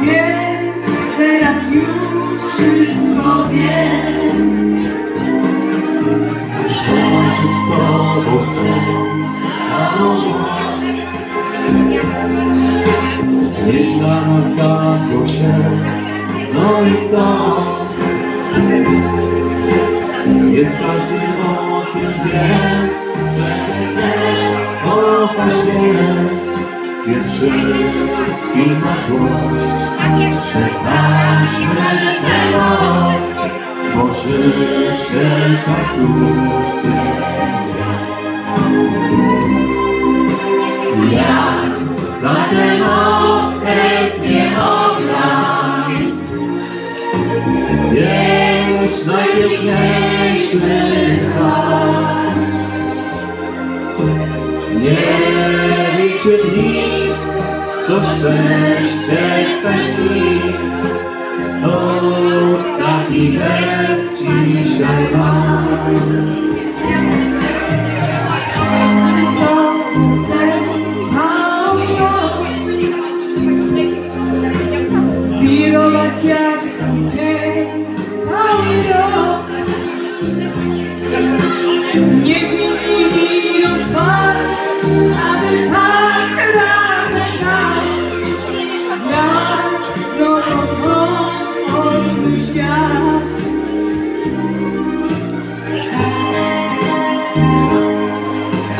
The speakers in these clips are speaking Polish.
Wiem, teraz już wszystko wiem. Niech dla nas się, no i co? Niech każdy o tym wie, że Ty też kochasz mnie. Więc wszystkim na złość przetańczmy tę noc, bo życie tak krótkie to szczęście spełni Stąd taki gest dzisiaj mam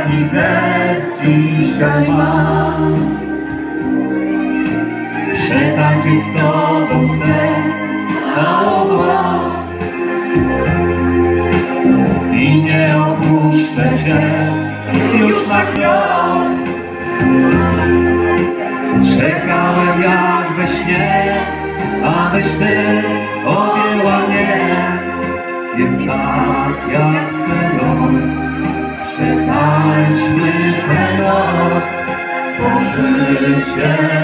taki gest dzisiaj mam Przetańczyć z Tobą chcę całą noc I nie opuszczę Cię już na krok Czekałem jak we śnie, abyś Ty objęła mnie. Więc tak jak chcę los, Yeah.